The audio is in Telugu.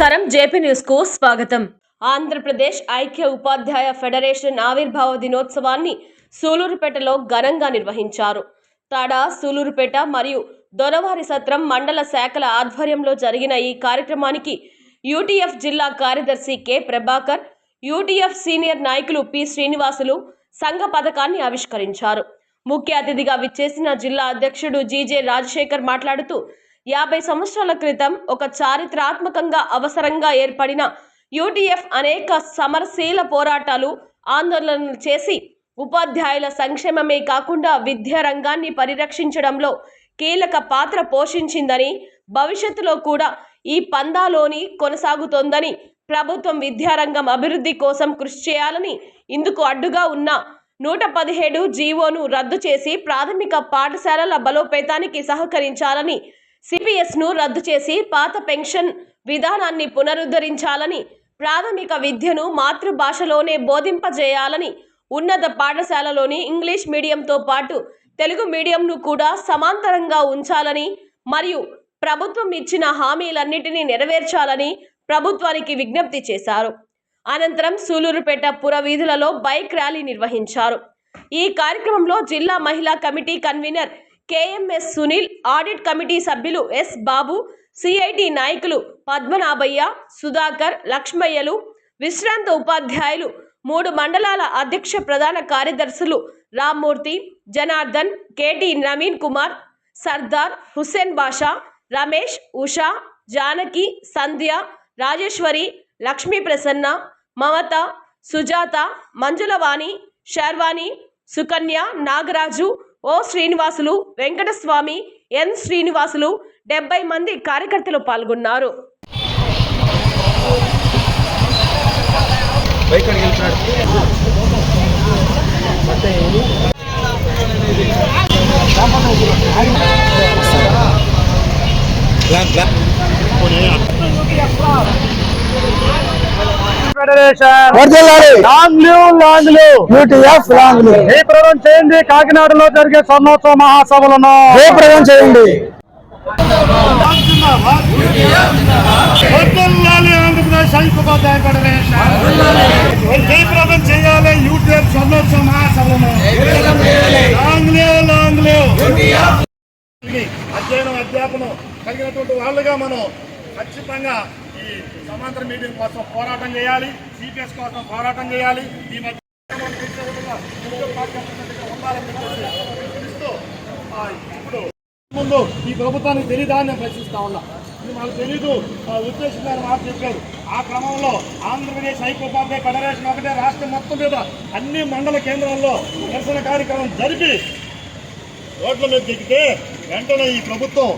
నమస్కారం. జేపీ న్యూస్కు స్వాగతం. ఆంధ్రప్రదేశ్ ఐక్య ఉపాధ్యాయ ఫెడరేషన్ ఆవిర్భావ దినోత్సవాన్ని సూలూరుపేటలో ఘనంగా నిర్వహించారు. తడ సూలూరుపేట మరియు దొరవారి సత్రం మండల శాఖల ఆధ్వర్యంలో జరిగిన ఈ కార్యక్రమానికి యూటీఎఫ్ జిల్లా కార్యదర్శి కె. ప్రభాకర్ యూటీఎఫ్ సీనియర్ నాయకులు పి. శ్రీనివాసులు సంఘ పథకాన్ని ఆవిష్కరించారు. ముఖ్య అతిథిగా విచ్చేసిన జిల్లా అధ్యక్షుడు జీజే రాజశేఖర్ మాట్లాడుతూ యాభై సంవత్సరాల క్రితం ఒక చారిత్రాత్మకంగా అవసరంగా ఏర్పడిన యూటీఎఫ్ అనేక సమరశీల పోరాటాలు ఆందోళనలు చేసి ఉపాధ్యాయుల సంక్షేమమే కాకుండా విద్యా రంగాన్ని పరిరక్షించడంలో కీలక పాత్ర పోషించిందని భవిష్యత్తులో కూడా ఈ పందాలోని కొనసాగుతోందని ప్రభుత్వం విద్యారంగం అభివృద్ధి కోసం కృషి చేయాలని ఇందుకు అడ్డుగా ఉన్న నూట పదిహేడు జీవోను రద్దు చేసి ప్రాథమిక పాఠశాలల బలోపేతానికి సహకరించాలని సిపిఎస్ను రద్దు చేసి పాత పెన్షన్ విధానాన్ని పునరుద్ధరించాలని ప్రాథమిక విద్యను మాతృభాషలోనే బోధింపజేయాలని ఉన్నత పాఠశాలలోని ఇంగ్లీష్ మీడియంతో పాటు తెలుగు మీడియంను కూడా సమాంతరంగా ఉంచాలని మరియు ప్రభుత్వం ఇచ్చిన హామీలన్నిటినీ నెరవేర్చాలని ప్రభుత్వానికి విజ్ఞప్తి చేశారు. అనంతరం సూలూరుపేట పుర వీధులలో బైక్ ర్యాలీ నిర్వహించారు. ఈ కార్యక్రమంలో జిల్లా మహిళా committee convener KMS Sunil audit committee సభ్యులు ఎస్ బాబు సిఐటి నాయకులు పద్మనాభయ్య సుధాకర్ లక్ష్మయ్యలు విశ్రాంత ఉపాధ్యాయులు మూడు మండలాల అధ్యక్ష ప్రధాన కార్యదర్శులు రామ్మూర్తి జనార్దన్ కేటి నవీన్ కుమార్ సర్దార్ హుస్సేన్ బాషా రమేష్ ఉషా జానకి సంధ్య రాజేశ్వరి లక్ష్మీ ప్రసన్న మమత సుజాత మంజులవాణి శర్వాణి సుకన్య నాగరాజు ఓ శ్రీనివాసులు వెంకటస్వామి ఎన్ శ్రీనివాసులు డెబ్బై మంది కార్యకర్తలు పాల్గొన్నారు. Plan plan federation. వర్ధిల్లాలి long live long live UTF long live జయప్రదం చేయండి కాకినాడలో జరిగే స్వర్ణోత్సవ మహాసభలను. జయప్రదం చేయండి? వర్ధిల్లాలి ఆంధ్రప్రదేశ్ ఐక్యోపాధ్యాయ ఫెడరేషన్. జయప్రదం చేయాలి? యూటీఎఫ్ స్వర్ణోత్సవ మహాసభలను. లాంగ్ లివ్ లాంగ్ లివ్ అధ్యయనం అధ్యాపనం కలిగినటువంటి వాళ్ళుగా మనం ఖచ్చితంగా ఈ సమాంతర మీటింగ్ కోసం పోరాటం చేయాలి సిపిఎస్ కోసం పోరాటం చేయాలి. ఈ మధ్య ఇప్పుడు ముందు ఈ ప్రభుత్వానికి తెలియదాన్ని నేను ప్రశ్నిస్తా ఉన్నా. ఇది మాకు తెలీదు ఉద్దేశం గారు మాట చెప్పారు. ఆ క్రమంలో ఆంధ్రప్రదేశ్ హైకోపాధ్యాయ ఫెడరేషన్ ఒకటే రాష్ట్రం మొత్తం మీద అన్ని మండల కేంద్రాల్లో నిరసన కార్యక్రమం జరిపి రోడ్ల మీద దిగితే వెంటనే ఈ ప్రభుత్వం